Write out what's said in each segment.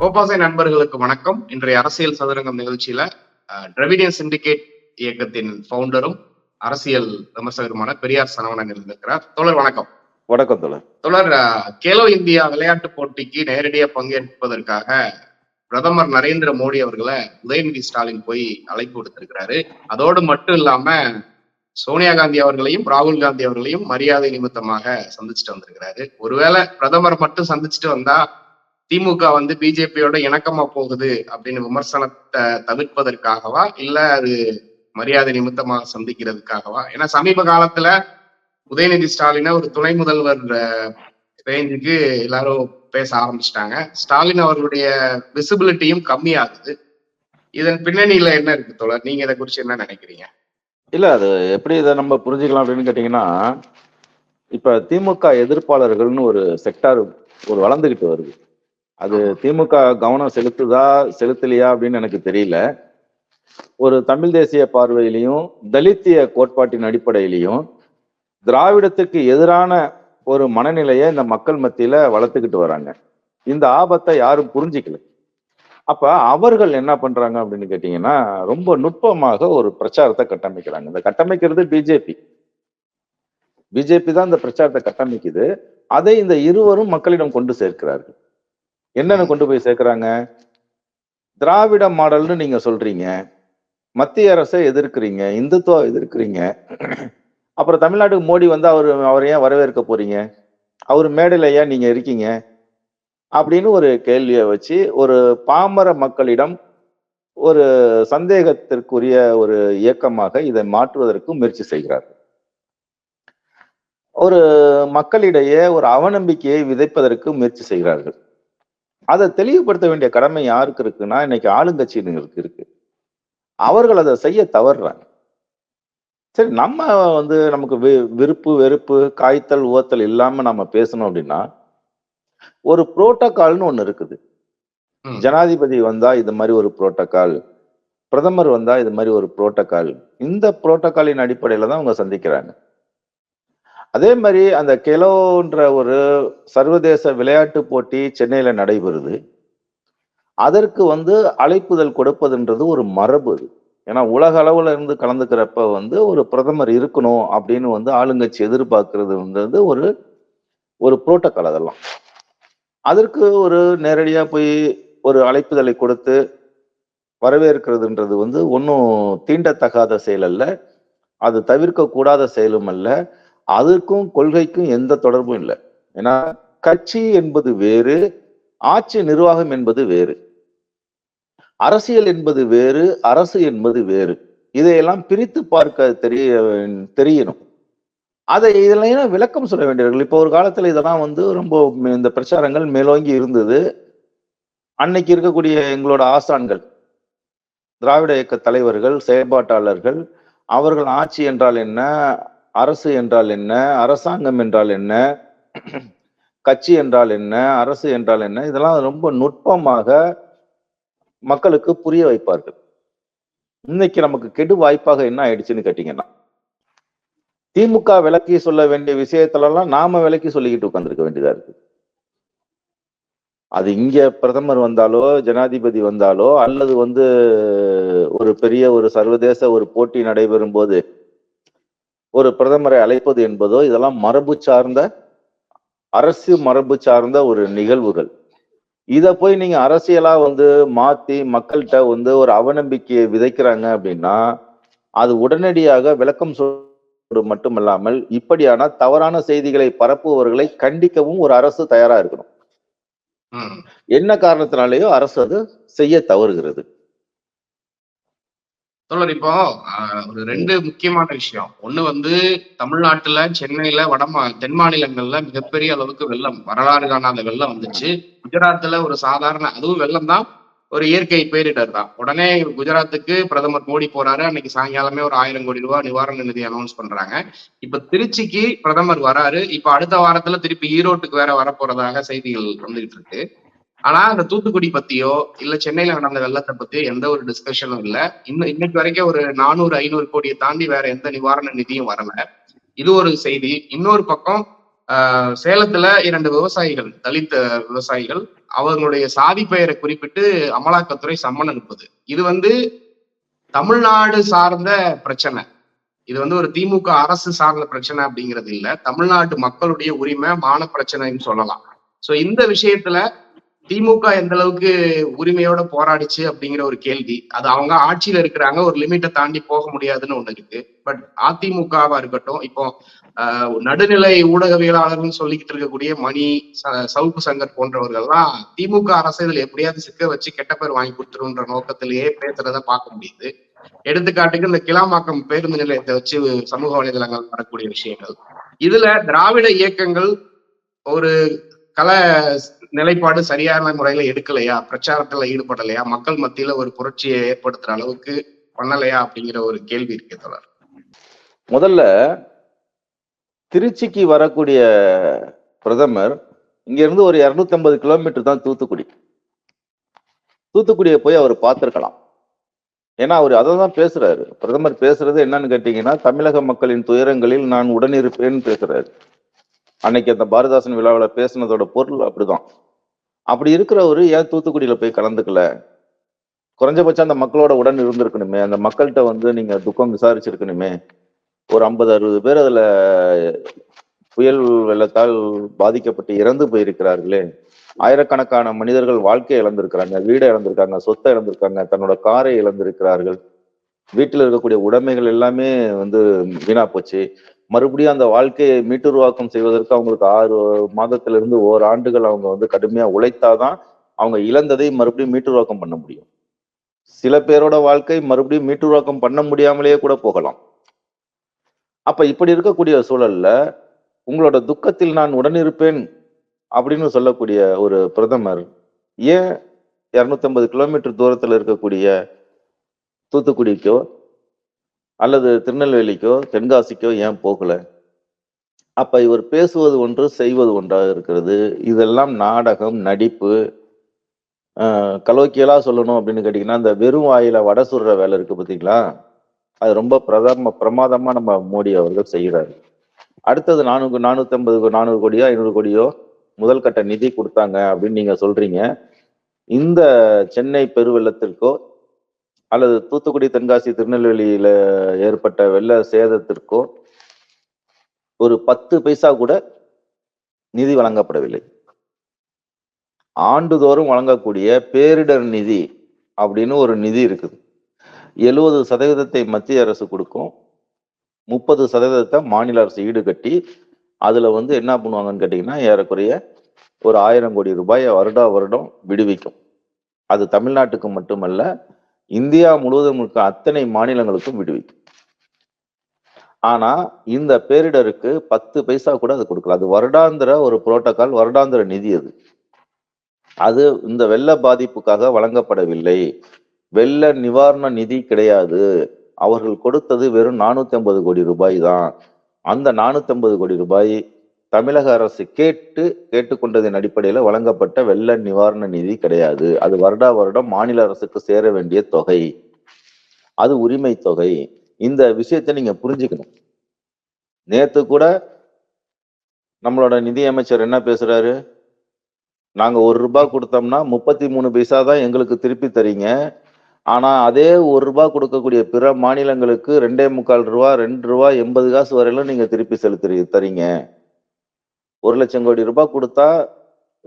கோபாசை நண்பர்களுக்கு வணக்கம். இன்றைய அரசியல் சதுரங்கம் நிகழ்ச்சியில டிராவிடியன் சிண்டிகேட் இயக்கத்தின் ஃபவுண்டரும் அரசியல் விமர்சகருமான பெரியார் சரவணன் இருக்கிறார் தோழர் வணக்கம். வணக்கம் தோழர். தோழர் கேலோ இந்தியா விளையாட்டு போட்டிக்கு நேரடியா பங்கேற்பதற்காக பிரதமர் நரேந்திர மோடி அவர்களை உதயநிதி ஸ்டாலின் போய் அழைப்பு விடுத்திருக்கிறாரு. அதோடு மட்டும் இல்லாம சோனியா காந்தி அவர்களையும் ராகுல் காந்தி அவர்களையும் மரியாதை நிமித்தமாக சந்திச்சுட்டு வந்திருக்கிறாரு. ஒருவேளை பிரதமர் மட்டும் சந்திச்சுட்டு வந்தா திமுக வந்து பிஜேபியோட இணக்கமா போகுது அப்படின்னு விமர்சனத்தை தவிர்ப்பதற்காகவா? இல்ல அது மரியாதை நிமித்தமாக சந்திக்கிறதுக்காகவா? ஏன்னா சமீப காலத்துல உதயநிதி ஸ்டாலினை ஒரு துணை முதல்வர் ரேஞ்சுக்கு எல்லாரும் பேச ஆரம்பிச்சிட்டாங்க. ஸ்டாலின் அவர்களுடைய விசிபிலிட்டியும் கம்மியாகுது. இதன் பின்னணியில என்ன இருக்கு தோழர்? நீங்க இதை குறிச்சு என்ன நினைக்கிறீங்க? இல்ல அது எப்படி இதை நம்ம புரிஞ்சுக்கலாம் அப்படின்னு கேட்டீங்கன்னா இப்ப திமுக எதிர்ப்பாளர்கள்னு ஒரு செக்டார் ஒரு வளர்ந்துகிட்டு வருது. அது திமுக கவனம் செலுத்துதா செலுத்தலையா அப்படின்னு எனக்கு தெரியல. ஒரு தமிழ் தேசிய பார்வையிலையும் தலித்திய கோட்பாட்டின் அடிப்படையிலையும் திராவிடத்துக்கு எதிரான ஒரு மனநிலையை இந்த மக்கள் மத்தியில வளர்த்துக்கிட்டு வராங்க. இந்த ஆபத்தை யாரும் புரிஞ்சிக்கல. அப்ப அவர்கள் என்ன பண்றாங்க அப்படின்னு கேட்டீங்கன்னா ரொம்ப நுட்பமாக ஒரு பிரச்சாரத்தை கட்டமைக்கிறாங்க. இந்த கட்டமைக்கிறது பிஜேபி பிஜேபி தான் இந்த பிரச்சாரத்தை கட்டமைக்குது. அதை இந்த இருவரும் மக்களிடம் கொண்டு சேர்க்கிறார்கள். என்னன்னு கொண்டு போய் சேர்க்கிறாங்க? திராவிட மாடல்னு நீங்க சொல்றீங்க. மத்திய அரசை எதிர்க்கிறீங்க இந்துத்துவம் எதிர்க்கிறீங்க. அப்புறம் தமிழ்நாட்டுக்கு மோடி வந்து அவர் அவர் ஏன் வரவேற்க போறீங்க? அவர் மேடையில் ஏன் நீங்க இருக்கீங்க? அப்படின்னு ஒரு கேள்வியை வச்சு ஒரு பாமர மக்களிடம் ஒரு சந்தேகத்திற்குரிய ஒரு இயக்கமாக இதை மாற்றுவதற்கு முயற்சி செய்கிறார்கள் ஒரு மக்களிடையே ஒரு அவநம்பிக்கையை விதைப்பதற்கு முயற்சி செய்கிறார்கள். அதை தெளிவுபடுத்த வேண்டிய கடமை யாருக்கு இருக்குன்னா இன்னைக்கு ஆளுங்கட்சியினருக்கு இருக்கு. அவர்கள் அதை செய்ய தவறுறாங்க. சரி நம்ம வந்து நமக்கு விருப்பு வெறுப்பு காய்த்தல் ஓத்தல் இல்லாம நம்ம பேசணும் அப்படின்னா ஒரு புரோட்டோகால்னு ஒண்ணு இருக்குது. ஜனாதிபதி வந்தா இது மாதிரி ஒரு புரோட்டோகால் பிரதமர் வந்தா இது மாதிரி ஒரு புரோட்டோகால் இந்த புரோட்டோகாலின் அடிப்படையில தான் அவங்க சந்திக்கிறாங்க. அதே மாதிரி அந்த கெலோன்ற ஒரு சர்வதேச விளையாட்டு போட்டி சென்னையில நடைபெறுது. அதற்கு வந்து அழைப்புதல் கொடுப்பதுன்றது ஒரு மரபு. அது ஏன்னா உலக அளவுல இருந்து கலந்துக்கிறப்ப வந்து ஒரு பிரதமர் இருக்கணும் அப்படின்னு வந்து ஆளுங்கட்சி எதிர்பார்க்கறதுன்றது ஒரு ஒரு புரோட்டோக்கால் அதெல்லாம். அதற்கு ஒரு நேரடியாக போய் ஒரு அழைப்புதலை கொடுத்து வரவேற்கிறதுன்றது வந்து ஒன்றும் தீண்டத்தகாத செயல் அல்ல. அது தவிர்க்க கூடாத செயலும் அல்ல. அதுக்கும் கொள்கைக்கும் எந்த தொடர்பும் இல்லை. ஏன்னா கட்சி என்பது வேறு ஆட்சி நிர்வாகம் என்பது வேறு. அரசியல் என்பது வேறு அரசு என்பது வேறு. இதையெல்லாம் பிரித்து பார்க்க தெரிய தெரியணும். அதை இதெல்லாம் விளக்கம் சொல்ல வேண்டியவர்கள் இப்போ ஒரு காலத்தில் இதெல்லாம் வந்து ரொம்ப இந்த பிரச்சாரங்கள் மேலோங்கி இருந்தது. அன்னைக்கு இருக்கக்கூடிய எங்களோட ஆசான்கள் திராவிட இயக்க தலைவர்கள் செயற்பாட்டாளர்கள் அவர்கள் ஆட்சி என்றால் என்ன? அரசு என்றால் என்ன? அரசாங்கம் என்றால் என்ன? கட்சி என்றால் என்ன? அரசு என்றால் என்ன? இதெல்லாம் ரொம்ப நுட்பமாக மக்களுக்கு புரிய வைப்பார்கள். இன்னைக்கு நமக்கு கெடு வாய்ப்பாக என்ன ஆயிடுச்சுன்னு கேட்டீங்கன்னா திமுக விளக்கி சொல்ல வேண்டிய விஷயத்துலலாம் நாம விளக்கி சொல்லிக்கிட்டு உட்காந்துருக்க வேண்டியதா இருக்கு. அது இங்க பிரதமர் வந்தாலோ ஜனாதிபதி வந்தாலோ அல்லது வந்து ஒரு பெரிய ஒரு சர்வதேச ஒரு போட்டி நடைபெறும் போது ஒரு பிரதமரை அழைப்பது என்பதோ இதெல்லாம் மரபு சார்ந்த அரசு மரபு சார்ந்த ஒரு நிகழ்வுகள். இத போய் நீங்க அரசியலா வந்து மாத்தி மக்கள்கிட்ட வந்து ஒரு அவநம்பிக்கையை விதைக்கிறாங்க அப்படின்னா அது உடனடியாக விளக்கம் சொல்வது மட்டுமல்லாமல் இப்படியான தவறான செய்திகளை பரப்புபவர்களை கண்டிக்கவும் ஒரு அரசு தயாரா இருக்கணும். என்ன காரணத்தினாலேயோ அரசு அது செய்ய தவறுகிறது. தோழர் இப்போ ஒரு ரெண்டு முக்கியமான விஷயம். ஒண்ணு வந்து தமிழ்நாட்டுல சென்னையில வடமா தென் மாநிலங்கள்ல மிகப்பெரிய அளவுக்கு வெள்ளம் வரலாறு காணாத வெள்ளம் வந்துச்சு. குஜராத்ல ஒரு சாதாரண அதுவும் வெள்ளம் தான் ஒரு இயற்கை பேரிடர் தான். உடனே குஜராத்துக்கு பிரதமர் மோடி போறாரு. அன்னைக்கு சாயங்காலமே ஒரு ஆயிரம் கோடி ரூபாய் நிவாரண நிதி அனௌன்ஸ் பண்றாங்க. இப்ப திருச்சிக்கு பிரதமர் வராரு. இப்ப அடுத்த வாரத்துல திருப்பி ஈரோட்டுக்கு வேற வரப்போறதாக செய்திகள் வந்துகிட்டு இருக்கு. ஆனா அந்த தூத்துக்குடி பத்தியோ இல்ல சென்னையில நடந்த வெள்ளத்தை பத்தியோ எந்த ஒரு டிஸ்கஷனும் இல்ல. இன்னும் இன்னைக்கு வரைக்கும் ஒரு நானூறு ஐநூறு கோடியை தாண்டி வேற எந்த நிவாரண நிதியும் வரல. இது ஒரு செய்தி. இன்னொரு பக்கம் ஆஹ் சேலத்துல இரண்டு விவசாயிகள் தலித் விவசாயிகள் அவங்களுடைய சாதி பெயரை குறிப்பிட்டு அமலாக்கத்துறை சம்மன் அனுப்புது. இது வந்து தமிழ்நாடு சார்ந்த பிரச்சனை. இது வந்து ஒரு திமுக அரசு சார்ந்த பிரச்சனை அப்படிங்கிறது இல்ல. தமிழ்நாட்டு மக்களுடைய உரிமை மான பிரச்சனைன்னு சொல்லலாம். சோ இந்த விஷயத்துல திமுக எந்த அளவுக்கு உரிமையோட போராடிச்சு அப்படிங்கிற ஒரு கேள்வி. அது அவங்க ஆட்சியில இருக்கிறாங்க ஒரு லிமிட்டை தாண்டி போக முடியாதுன்னு ஒண்ணு இருக்கு. பட் அதிமுகவா இருக்கட்டும் இப்போ ஆஹ், நடுநிலை ஊடகவியலாளர்கள் சொல்லிக்கிட்டு இருக்கக்கூடிய மணி ச- சவுக்கு சங்கர் போன்றவர்கள்லாம் திமுக அரசு இதுல எப்படியாவது சிக்க வச்சு கெட்ட பேர் வாங்கி கொடுத்துருன்ற நோக்கத்திலேயே பேசுறத பார்க்க முடியுது. எடுத்துக்காட்டுக்கு இந்த கிளாமாக்கம் பேருந்து நிலையத்தை வச்சு சமூக வலைதளங்கள் வரக்கூடிய விஷயங்கள். இதுல திராவிட இயக்கங்கள் ஒரு கல நிலைப்பாடு சரியான முறையில எடுக்கலையா? பிரச்சாரத்துல ஈடுபடலையா? மக்கள் மத்தியில ஒரு புரட்சியை ஏற்படுத்துற அளவுக்கு பண்ணலையா? அப்படிங்கிற ஒரு கேள்வி இருக்கு தொடர் முதல்ல திருச்சிக்கு வரக்கூடிய பிரதமர் இங்க இருந்து ஒரு 250 கிலோமீட்டர் தான் தூத்துக்குடி. தூத்துக்குடியை போய் அவர் பார்த்திருக்கலாம். ஏன்னா அவர் அதை தான் பேசுறாரு. பிரதமர் பேசுறது என்னன்னு கேட்டீங்கன்னா தமிழக மக்களின் துயரங்களில் நான் உடனிருப்பேன்னு பேசுறாரு. அன்னைக்கு அந்த பாரதாசன் விழாவில் பேசுனதோட பொருள் அப்படிதான். அப்படி இருக்கிறவரு ஏன் தூத்துக்குடியில போய் கலந்துக்கல? குறைஞ்சபட்சம் அந்த மக்களோட உடன் இருந்திருக்கணுமே. அந்த மக்கள்கிட்ட வந்து நீங்க துக்கம் விசாரிச்சிருக்கணுமே. ஒரு ஐம்பது அறுபது பேர் அதுல புயல் வெள்ளத்தால் பாதிக்கப்பட்டு இறந்து போயிருக்கிறார்களே. ஆயிரக்கணக்கான மனிதர்கள் வாழ்க்கையை இழந்திருக்கிறாங்க வீடை இழந்திருக்காங்க சொத்தை இழந்திருக்காங்க தன்னோட காரை இழந்திருக்கிறார்கள். வீட்டில் இருக்கக்கூடிய உடைமைகள் எல்லாமே வந்து வீணா போச்சு. மறுபடியும் அந்த வாழ்க்கையை மீட்டுருவாக்கம் செய்வதற்கு அவங்களுக்கு ஆறு மாதத்திலிருந்து ஓர் ஆண்டுகள் அவங்க வந்து கடுமையா உழைத்தாதான் அவங்க இழந்ததை மறுபடியும் மீட்டுருவாக்கம் பண்ண முடியும். சில பேரோட வாழ்க்கை மறுபடியும் மீட்டுருவாக்கம் பண்ண முடியாமலேயே கூட போகலாம். அப்ப இப்படி இருக்கக்கூடிய சூழல்ல உங்களோட துக்கத்தில் நான் உடனிருப்பேன் அப்படின்னு சொல்லக்கூடிய ஒரு பிரதமர் ஏன் 250 கிலோமீட்டர் தூரத்துல இருக்கக்கூடிய தூத்துக்குடிக்கோ அல்லது திருநெல்வேலிக்கோ தென்காசிக்கோ ஏன் போகல? அப்ப இவர் பேசுவது ஒன்று செய்வது ஒன்றாக இருக்கிறது. இதெல்லாம் நாடகம் நடிப்பு. கலோக்கியலாக சொல்லணும் அப்படின்னு கேட்டிங்கன்னா இந்த வெறும் வாயில வடை சுடுற வேலை இருக்கு பார்த்தீங்களா அது ரொம்ப பிரதம பிரமாதமாக நம்ம மோடி அவர்கள் செய்கிறாரு. அடுத்தது நானூறு நானூற்றி ஐம்பது நானூறு கோடியோ ஐநூறு கோடியோ முதல் கட்ட நிதி கொடுத்தாங்க அப்படின்னு நீங்கள் சொல்கிறீங்க இந்த சென்னை பெருவெள்ளத்திற்கோ அல்லது தூத்துக்குடி தென்காசி திருநெல்வேலியில ஏற்பட்ட வெள்ள சேதத்திற்கோ ஒரு பத்து பைசா கூட நிதி வழங்கப்படவில்லை. ஆண்டுதோறும் வழங்கக்கூடிய பேரிடர் நிதி அப்படின்னு ஒரு நிதி இருக்குது. எழுபது சதவீதத்தை மத்திய அரசு கொடுக்கும். முப்பது சதவீதத்தை மாநில அரசு ஈடுகட்டி அதுல வந்து என்ன பண்ணுவாங்கன்னு கேட்டீங்கன்னா ஏறக்குறைய ஒரு ஆயிரம் கோடி ரூபாயை வருடா வருடம் விடுவிக்கும். அது தமிழ்நாட்டுக்கு மட்டுமல்ல இந்தியா முழுவதும் இருக்க அத்தனை மாநிலங்களுக்கும் விடுவிக்கும். ஆனா இந்த பேரிடருக்கு பத்து பைசா கூட அது கொடுக்கல. அது வருடாந்திர ஒரு புரோட்டோகால் வருடாந்திர நிதி அது. அது இந்த வெள்ள பாதிப்புக்காக வழங்கப்படவில்லை. வெள்ள நிவாரண நிதி கிடையாது. அவர்கள் கொடுத்தது வெறும் நானூத்தி ஐம்பது கோடி ரூபாய் தான். அந்த நானூத்தி ஐம்பது கோடி ரூபாய் தமிழக அரசு கேட்டு கேட்டுக்கொண்டதின் அடிப்படையில் வழங்கப்பட்ட வெள்ள நிவாரண நிதி கிடையாது. அது வருடா வருடம் மாநில அரசுக்கு சேர வேண்டிய தொகை. அது உரிமை தொகை. இந்த விஷயத்தை நீங்க புரிஞ்சுக்கணும். நேத்து கூட நம்மளோட நிதி அமைச்சர் என்ன பேசுறாரு? நாங்க ஒரு ரூபாய் கொடுத்தோம்னா முப்பத்தி மூணு பைசா தான் எங்களுக்கு திருப்பி தரீங்க. ஆனா அதே ஒரு ரூபாய் கொடுக்கக்கூடிய பிற மாநிலங்களுக்கு ரெண்டே முக்கால் ரூபா ரெண்டு ரூபா எண்பது காசு வரையிலும் நீங்க திருப்பி செலுத்துறீங்க தரீங்க. ஒரு லட்சம் கோடி ரூபாய் கொடுத்தா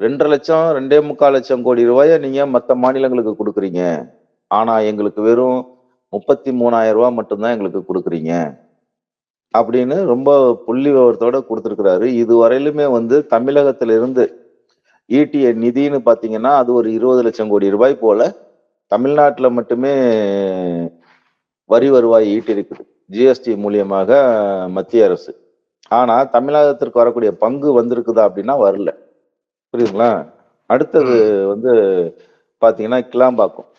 ரெண்டரை லட்சம் ரெண்டே முக்கால் லட்சம் கோடி ரூபாய நீங்க மற்ற மாநிலங்களுக்கு கொடுக்குறீங்க. ஆனா எங்களுக்கு வெறும் முப்பத்தி மூணாயிரம் ரூபாய் மட்டும்தான் எங்களுக்கு கொடுக்குறீங்க. அப்படின்னு ரொம்ப புள்ளி விவரத்தோட கொடுத்துருக்கிறாரு. இது வரையிலுமே வந்து தமிழகத்திலிருந்து ஈட்டிய நிதின்னு பார்த்தீங்கன்னா அது ஒரு இருபது லட்சம் கோடி ரூபாய் போல தமிழ்நாட்டில் மட்டுமே வரி வருவாய் ஈட்டிருக்குது ஜிஎஸ்டி மூலியமாக மத்திய அரசு. ஆனா தமிழகத்திற்கு வரக்கூடிய பங்கு வந்திருக்குதா அப்படின்னா வரல. புரியுதுங்களா? அடுத்தது வந்து பாத்தீங்கன்னா கிளாம்பாக்கம்.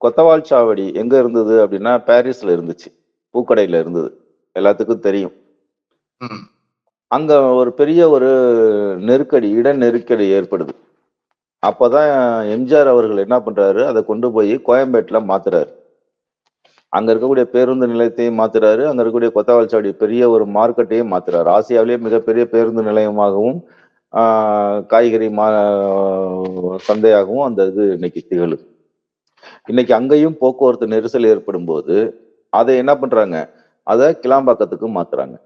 கொத்தவால் சாவடி எங்க இருந்தது அப்படின்னா பாரிஸ்ல இருந்துச்சு. பூக்கடையில இருந்தது. எல்லாத்துக்கும் தெரியும். அங்க ஒரு பெரிய ஒரு நெருக்கடி இட நெருக்கடி ஏற்படுது. அப்பதான் எம்ஜிஆர் அவர்கள் என்ன பண்றாரு? அதை கொண்டு போய் கோயம்பேட்டுல மாத்துறாரு. அங்க இருக்கக்கூடிய பேருந்து நிலையத்தையும் மாத்துறாரு. அங்க இருக்கக்கூடிய கொத்தவால்சாவடி பெரிய ஒரு மார்க்கெட்டையும் மாத்துறாரு. ஆசியாவிலேயே மிகப்பெரிய பேருந்து நிலையமாகவும் காய்கறி மா சந்தையாகவும் அந்த இது இன்னைக்கு திகழும் இன்னைக்கு அங்கேயும் போக்குவரத்து நெரிசல் ஏற்படும் போது அதை என்ன பண்றாங்க? அதை கிளாம்பாக்கத்துக்கு மாத்துறாங்க.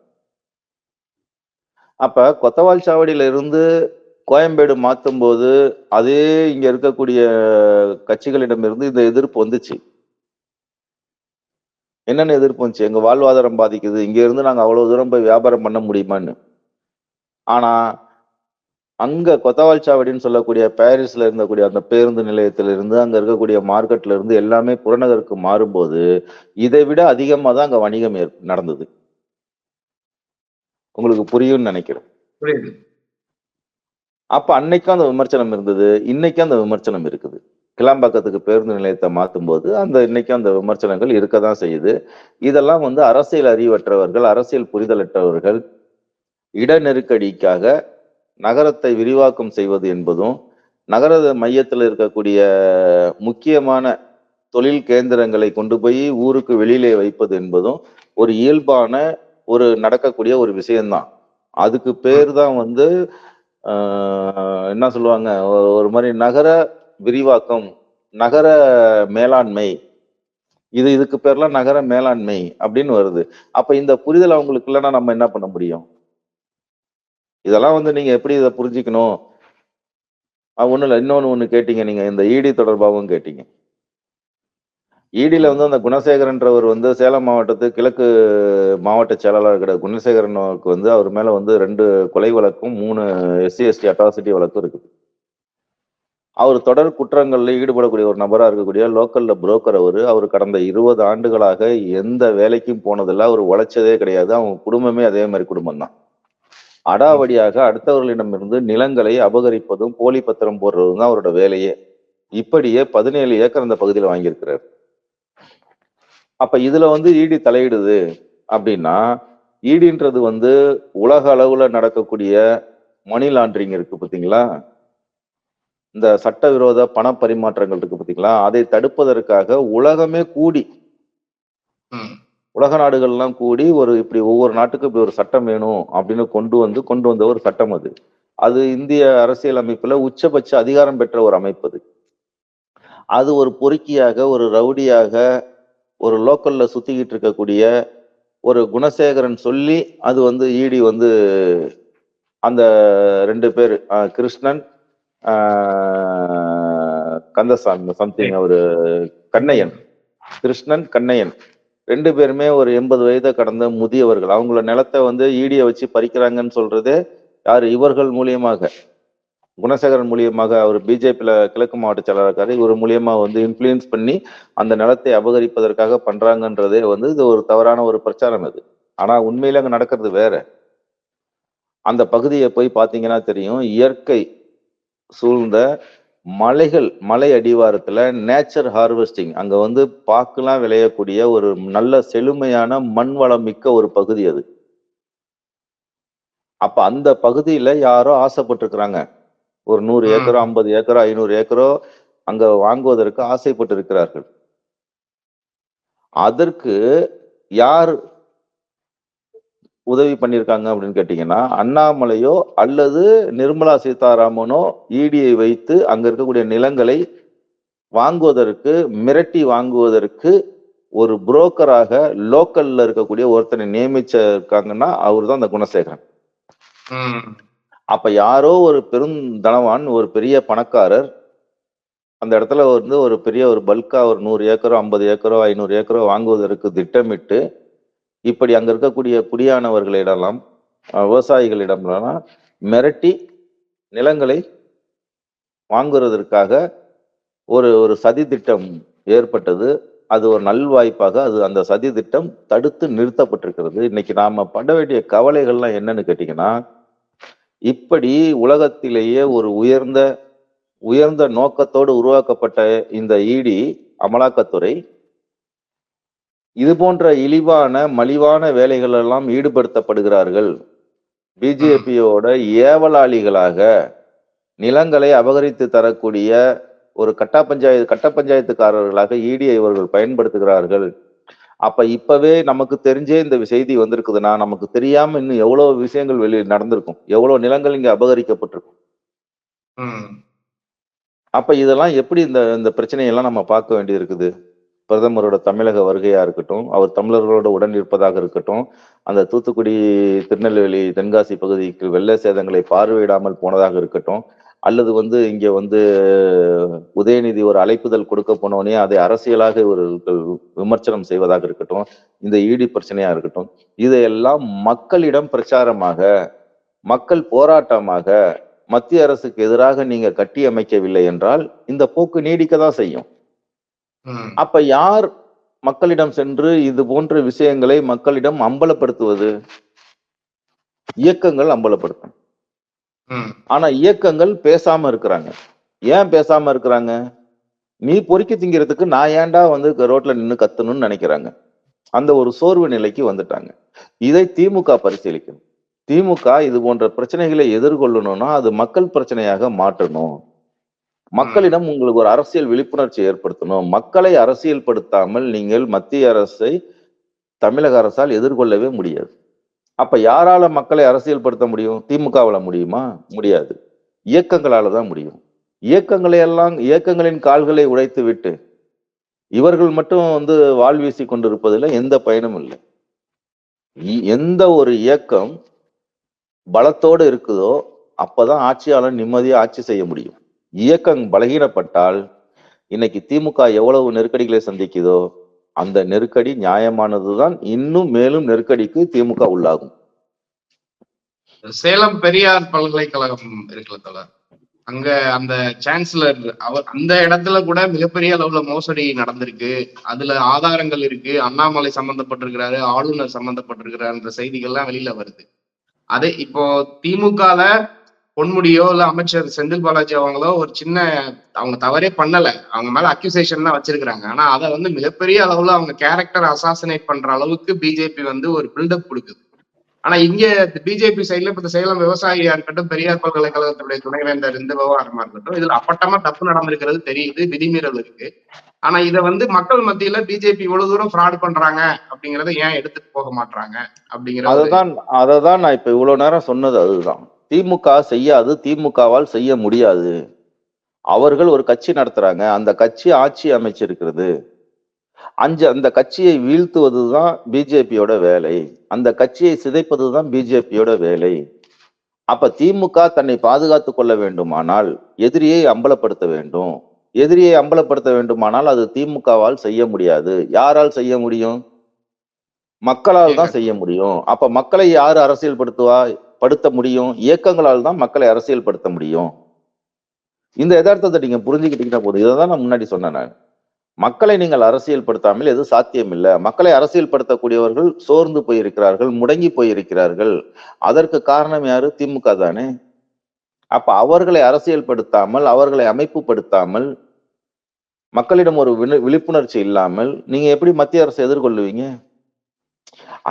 அப்ப கொத்தவால் சாவடியில இருந்து கோயம்பேடு மாற்றும் போது அதே இங்க இருக்கக்கூடிய கட்சிகளிடமிருந்து இந்த எதிர்ப்பு வந்துச்சு. என்னென்ன எதிர்ப்பு வந்துச்சு? எங்க வாழ்வாதாரம் பாதிக்குது. இங்க இருந்து நாங்க அவ்வளவு தூரம் போய் வியாபாரம் பண்ண முடியுமான்னு. ஆனா அங்க கொத்தவால் சாவடின்னு சொல்லக்கூடிய பாரிஸ்ல இருந்தக்கூடிய அந்த பேருந்து நிலையத்தில இருந்து அங்க இருக்கக்கூடிய மார்க்கெட்ல இருந்து எல்லாமே புறநகருக்கு மாறும்போது இதை விட அதிகமா தான் அங்க வணிகம் நடந்தது. உங்களுக்கு புரியும்னு நினைக்கிறேன். புரியுது. அப்ப அன்னைக்கும் அந்த விமர்சனம் இருந்தது. இன்னைக்கும் அந்த விமர்சனம் இருக்குது. கிளாம்பாக்கத்துக்கு பேருந்து நிலையத்தை மாற்றும் போது அந்த இன்னைக்கும் அந்த விமர்சனங்கள் இருக்க தான் செய்யுது. இதெல்லாம் வந்து அரசியல் அறிவற்றவர்கள் அரசியல் புரிதலற்றவர்கள் இட நெருக்கடிக்காக நகரத்தை விரிவாக்கம் செய்வது என்பதும் நகர மையத்தில் இருக்கக்கூடிய முக்கியமான தொழில் கேந்திரங்களை கொண்டு போய் ஊருக்கு வெளியிலே வைப்பது என்பதும் ஒரு இயல்பான ஒரு நடக்கக்கூடிய ஒரு விஷயம்தான். அதுக்கு பேர் தான் வந்து என்ன சொல்லுவாங்க ஒரு மாதிரி நகர விரிவாக்கம் நகர மேலாண்மை. இது இதுக்கு பேர்லாம் நகர மேலாண்மை அப்படின்னு வருது. அப்ப இந்த புரிதல் அவங்களுக்கு இல்லைன்னா நம்ம என்ன பண்ண முடியும்? இதெல்லாம் வந்து நீங்க எப்படி இதை புரிஞ்சுக்கணும்? ஒன்றும் இல்லை. இன்னொன்று ஒன்று கேட்டீங்க நீங்க. இந்த ஈடி தொடர்பாகவும் கேட்டீங்க. ஈடியில் வந்து அந்த குணசேகரன்றவர் வந்து சேலம் மாவட்டத்து கிழக்கு மாவட்ட செயலாளர் இருக்கிற குணசேகரனுக்கு வந்து அவர் மேல வந்து ரெண்டு கொலை வழக்கும் மூணு எஸ்சி எஸ்டி அட்ராசிட்டி வழக்கும் இருக்குது. அவர் தொடர் குற்றங்களில் ஈடுபடக்கூடிய ஒரு நபராக இருக்கக்கூடிய லோக்கல்ல புரோக்கர் அவர். அவர் கடந்த இருபது ஆண்டுகளாக எந்த வேலைக்கும் போனதில்ல அவர் உழைச்சதே கிடையாது. அவங்க குடும்பமே அதே மாதிரி குடும்பம் தான். அடாவடியாக அடுத்தவர்களிடமிருந்து நிலங்களை அபகரிப்பதும் போலி பத்திரம் போடுறதும் தான் அவரோட வேலையே. இப்படியே பதினேழு ஏக்கர் அந்த பகுதியில் வாங்கியிருக்கிறார். அப்ப இதுல வந்து ஈடி தலையிடுது அப்படின்னா ஈடின்றது வந்து உலக அளவுல நடக்கக்கூடிய மணி லாண்டரிங் இருக்கு பார்த்தீங்களா? இந்த சட்டவிரோத பண பரிமாற்றங்கள் இருக்கு பாத்தீங்களா? அதை தடுப்பதற்காக உலகமே கூடி உலக நாடுகள்லாம் கூடி ஒரு இப்படி ஒவ்வொரு நாட்டுக்கும் இப்படி ஒரு சட்டம் வேணும் அப்படின்னு கொண்டு வந்து கொண்டு வந்த ஒரு சட்டம் அது. அது இந்திய அரசியல் அமைப்புல உச்சபட்ச அதிகாரம் பெற்ற ஒரு அமைப்பு அது. அது ஒரு பொறுக்கியாக ஒரு ரவுடியாக ஒரு லோக்கல்ல சுத்திக்கிட்டு இருக்கக்கூடிய ஒரு குணசேகரன் சொல்லி அது வந்து ஈடி வந்து அந்த ரெண்டு பேர் கிருஷ்ணன் கந்தசாமி சம்திங் அவரு கண்ணையன் கிருஷ்ணன் கண்ணையன். ரெண்டு பேருமே ஒரு எண்பது வயதை கடந்த முதியவர்கள். அவங்கள நிலத்தை வந்து ஈடிய வச்சு பறிக்கிறாங்கன்னு சொல்றதே யாரு? இவர்கள் மூலியமாக. குணசேகரன் மூலியமாக அவர் பிஜேபியில கிழக்கு மாவட்ட செயலாளர் இருக்காரு. இவர் மூலியமா வந்து இன்ஃப்ளூயன்ஸ் பண்ணி அந்த நிலத்தை அபகரிப்பதற்காக பண்றாங்கன்றதே வந்து இது ஒரு தவறான ஒரு பிரச்சாரம் இது ஆனா உண்மையில அங்க நடக்கிறது வேற. அந்த பகுதியை போய் பாத்தீங்கன்னா தெரியும் இயற்கை சூழ்ந்த மலைகள் மலை அடிவாரத்துல நேச்சர் ஹார்வெஸ்டிங் அங்க வந்து பாக்குலாம் விளையக்கூடிய ஒரு நல்ல செழுமையான மண் வளம் மிக்க ஒரு பகுதி அது. அப்ப அந்த பகுதியில யாரோ ஆசைப்பட்டிருக்கிறாங்க. ஒரு நூறு. ஏக்கரோ ஐம்பது ஏக்கரோ ஐநூறு ஏக்கரோ அங்க வாங்குவதற்கு ஆசைப்பட்டு இருக்கிறார்கள் அதற்கு யார் உதவி பண்ணியிருக்காங்க அப்படின்னு கேட்டீங்கன்னா அண்ணாமலையோ அல்லது நிர்மலா சீதாராமனோ ஈடியை வைத்து அங்க இருக்கக்கூடிய நிலங்களை வாங்குவதற்கு மிரட்டி வாங்குவதற்கு ஒரு புரோக்கராக லோக்கல்ல இருக்கக்கூடிய ஒருத்தனை நியமிச்சிருக்காங்கன்னா அவர் தான் அந்த குணசேகரன். அப்ப யாரோ ஒரு பெரும் தனவான் ஒரு பெரிய பணக்காரர் அந்த இடத்துல வந்து ஒரு பெரிய ஒரு பல்கா ஒரு நூறு ஏக்கரோ ஐம்பது ஏக்கரோ ஐநூறு ஏக்கரோ வாங்குவதற்கு திட்டமிட்டு இப்படி அங்க இருக்கக்கூடிய குடியானவர்களிடலாம் விவசாயிகளிடம்லாம் மிரட்டி நிலங்களை வாங்குவதற்காக ஒரு ஒரு சதி திட்டம் ஏற்பட்டது. அது ஒரு நல்வாய்ப்பாக அது அந்த சதி திட்டம் தடுத்து நிறுத்தப்பட்டிருக்கிறது. இன்னைக்கு நாம பட வேண்டிய கவலைகள்லாம் என்னன்னு கேட்டீங்கன்னா இப்படி உலகத்திலேயே ஒரு உயர்ந்த உயர்ந்த நோக்கத்தோடு உருவாக்கப்பட்ட இந்த இடி அமலாக்கத்துறை இது போன்ற இழிவான மலிவான வேலைகள் எல்லாம் ஈடுபடுத்தப்படுகிறார்கள் பிஜேபியோட ஏவலாளிகளாக நிலங்களை அபகரித்து தரக்கூடிய ஒரு கட்டா பஞ்சாயத்து கட்ட பஞ்சாயத்துக்காரர்களாக ஈடியை இவர்கள் பயன்படுத்துகிறார்கள். அப்ப இப்பவே நமக்கு தெரிஞ்சே இந்த செய்தி வந்திருக்குதுன்னா நமக்கு தெரியாம இன்னும் எவ்வளவு விஷயங்கள் வெளியே நடந்திருக்கும். எவ்வளவு நிலங்கள் இங்க அபகரிக்கப்பட்டிருக்கும். அப்ப இதெல்லாம் எப்படி இந்த இந்த பிரச்சனையெல்லாம் நம்ம பார்க்க வேண்டியது இருக்குது பிரதமரோட தமிழக வருகையா இருக்கட்டும் அவர் தமிழர்களோட உடன் இருப்பதாக இருக்கட்டும் அந்த தூத்துக்குடி திருநெல்வேலி தென்காசி பகுதிக்கு வெள்ள சேதங்களை பார்வையிடாமல் போனதாக இருக்கட்டும் அல்லது வந்து இங்க வந்து உதயநிதி ஒரு அழைப்புதல் கொடுக்க போனோடனே அதை அரசியலாக ஒரு விமர்சனம் செய்வதாக இருக்கட்டும் இந்த ஈடி பிரச்சனையா இருக்கட்டும் இதையெல்லாம் மக்களிடம் பிரச்சாரமாக மக்கள் போராட்டமாக மத்திய அரசுக்கு எதிராக நீங்க கட்டி அமைக்கவில்லை என்றால் இந்த போக்கு நீடிக்க தான் செய்யும். அப்ப யார் மக்களிடம் சென்று இது போன்ற விஷயங்களை மக்களிடம் அம்பலப்படுத்துவது? இயக்கங்கள் அம்பலப்படுத்தும். ஆனா இயக்கங்கள் பேசாம இருக்கிறாங்க. ஏன் பேசாம இருக்கிறாங்க? நீ பொறுக்கி திங்கிறதுக்கு நான் ஏன்டா வந்து ரோட்ல நின்னு கத்தணும்னு நினைக்கிறாங்க. அந்த ஒரு சோர்வு நிலைக்கு வந்துட்டாங்க. இதை திமுக பரிசீலிக்கணும். திமுக இது போன்ற பிரச்சனைகளை எதிர்கொள்ளணும்னா அது மக்கள் பிரச்சனையாக மாற்றணும். மக்களிடம் உங்களுக்கு ஒரு அரசியல் விழிப்புணர்ச்சி ஏற்படுத்தணும். மக்களை அரசியல் படுத்தாமல் நீங்கள் மத்திய அரசை தமிழக அரசால் எதிர்கொள்ளவே முடியாது. அப்ப யாரால மக்களை அரசியல் படுத்த முடியும்? திமுகவால முடியுமா? முடியாது. இயக்கங்களால தான் முடியும். இயக்கங்களை எல்லாம் இயக்கங்களின் கால்களை உடைத்து விட்டு இவர்கள் மட்டும் வந்து வாழ் வீசி கொண்டிருப்பதில் எந்த பயனும் இல்லை. இ- எந்த ஒரு இயக்கம் பலத்தோடு இருக்குதோ அப்பதான் ஆட்சியாளர் நிம்மதியாக ஆட்சி செய்ய முடியும். இயக்கம் பலகீனப்பட்டால் இன்னைக்கு திமுக எவ்வளவு நெருக்கடிகளை சந்திக்குதோ அந்த நெருக்கடி நியாயமானதுதான் இன்னும் மேலும் நெருக்கடிக்கு திமுக உள்ளாகும். சேலம் பெரியார் பல்கலைக்கழகம் இருக்குல்ல தோழர் அங்க அந்த சான்சலர் அவர் அந்த இடத்துல கூட மிகப்பெரிய அளவுல மோசடி நடந்திருக்கு. அதுல ஆதாரங்கள் இருக்கு. அண்ணாமலை சம்பந்தப்பட்டிருக்கிறாரு ஆளுநர் சம்பந்தப்பட்டிருக்கிறாருன்ற செய்திகள்லாம் வெளியில வருது. அதே இப்போ திமுகல பொன்முடியோ இல்ல அமைச்சர் செந்தில் பாலாஜி அவங்களோ ஒரு சின்ன அவங்க தவறே பண்ணல. அவங்க மேல அக்யூசேஷன் தான் வச்சிருக்கிறாங்க. ஆனா அதை வந்து மிகப்பெரிய அளவுல அவங்க கேரக்டர் அசாசினேட் பண்ற அளவுக்கு பிஜேபி வந்து ஒரு பில்டப் கொடுக்குது. ஆனா இங்க பிஜேபி சைட்ல இப்ப சேலம் விவசாயியா இருக்கட்டும் பெரியார் பல்கலைக்கழகத்துடைய துணைவேந்தர் இந்த விவகாரமா இருக்கட்டும் இதுல அப்பட்டமா தப்பு நடந்திருக்கிறது தெரியுது விதிமீறல் இருக்கு. ஆனா இதை வந்து மக்கள் மத்தியில பிஜேபி இவ்வளவு தூரம் ஃப்ராட் பண்றாங்க அப்படிங்கறத ஏன் எடுத்துட்டு போக மாட்டாங்க அப்படிங்கிறது அதுதான் அததான் அததான் நான் இப்ப இவ்வளவு நேரம் சொன்னது அதுதான். திமுக செய்யாது திமுகவால் செய்ய முடியாது. அவர்கள் ஒரு கட்சி நடத்துறாங்க. அந்த கட்சி ஆட்சி அமைச்சிருக்கிறது. அஞ்சு அந்த கட்சியை வீழ்த்துவதுதான் பிஜேபியோட வேலை. அந்த கட்சியை சிதைப்பதுதான் பிஜேபியோட வேலை. அப்ப திமுக தன்னை பாதுகாத்துக் கொள்ள வேண்டுமானால் எதிரியை அம்பலப்படுத்த வேண்டும். எதிரியை அம்பலப்படுத்த வேண்டுமானால் அது திமுகவால் செய்ய முடியாது. யாரால் செய்ய முடியும்? மக்களால் தான் செய்ய முடியும். அப்ப மக்களை யாரு அரசியல் படுத்துவா படுத்த முடியும். இயக்கங்களால் தான் மக்களை அரசியல் படுத்த முடியும். இந்த யதார்த்தத்தை நீங்க புரிஞ்சுக்கிட்டீங்கன்னா போதும். இதை தான் நான் முன்னாடி சொன்னேன் நான். மக்களை நீங்கள் அரசியல் படுத்தாமல் எது சாத்தியம் இல்லை மக்களை அரசியல் படுத்தக்கூடியவர்கள் சோர்ந்து போயிருக்கிறார்கள் முடங்கி போயிருக்கிறார்கள். அதற்கு காரணம் யாரு? திமுக தானே. அப்ப அவர்களை அரசியல் படுத்தாமல் அவர்களை அமைப்புப்படுத்தாமல் மக்களிடம் ஒரு விழிப்புணர்ச்சி இல்லாமல் நீங்க எப்படி மத்திய அரசை எதிர்கொள்ளுவீங்க?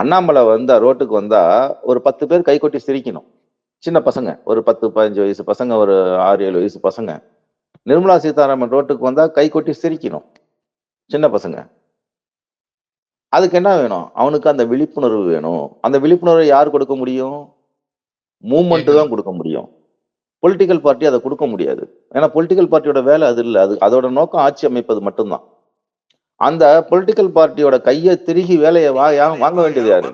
அண்ணாமலை வந்தா ரோட்டுக்கு வந்தா ஒரு பத்து பேர் கை கொட்டி சிரிக்கணும். சின்ன பசங்க ஒரு பத்து பதினஞ்சு வயசு பசங்க ஒரு ஆறு ஏழு வயசு பசங்க. நிர்மலா சீதாராமன் ரோட்டுக்கு வந்தா கை கொட்டி சிரிக்கணும். சின்ன பசங்க. அதுக்கு என்ன வேணும்? அவனுக்கு அந்த விழிப்புணர்வு வேணும். அந்த விழிப்புணர்வை யார் கொடுக்க முடியும்? மூமெண்ட் தான் கொடுக்க முடியும். பொலிட்டிக்கல் பார்ட்டி அதை கொடுக்க முடியாது. ஏன்னா பொலிட்டிக்கல் பார்ட்டியோட வேலை அது இல்லை. அது அதோட நோக்கம் ஆட்சி அமைப்பது மட்டும்தான். அந்த பொலிட்டிக்கல் பார்ட்டியோட கையை திருகி வேலையை வாங்க வாங்க வேண்டியது யாரு?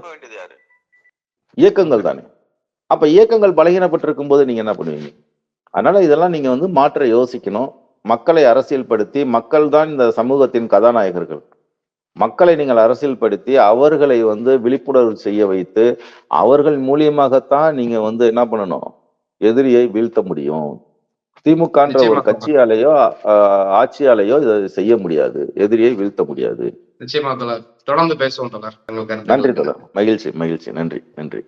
இயக்கங்கள் தானே. அப்ப இயக்கங்கள் பலகீனப்பட்டிருக்கும் போது நீங்க என்ன பண்ணுவீங்க? அதனால இதெல்லாம் நீங்க வந்து மாற்ற யோசிக்கணும். மக்களை அரசியல்படுத்தி மக்கள் தான் இந்த சமூகத்தின் கதாநாயகர்கள். மக்களை நீங்கள் அரசியல்படுத்தி அவர்களை வந்து விழிப்புணர்வு செய்ய வைத்து அவர்கள் மூலியமாகத்தான் நீங்க வந்து என்ன பண்ணணும்? எதிரியை வீழ்த்த முடியும். திமுகன்ற ஒரு. கட்சியாலேயோ ஆட்சியாலேயோ இதை செய்ய முடியாது. எதிரியை வீழ்த்த முடியாது. நிச்சயமா தொடர்ந்து பேசுவோம் கருத்துக்கள். நன்றி தொடர் மகிழ்ச்சி மகிழ்ச்சி. நன்றி நன்றி.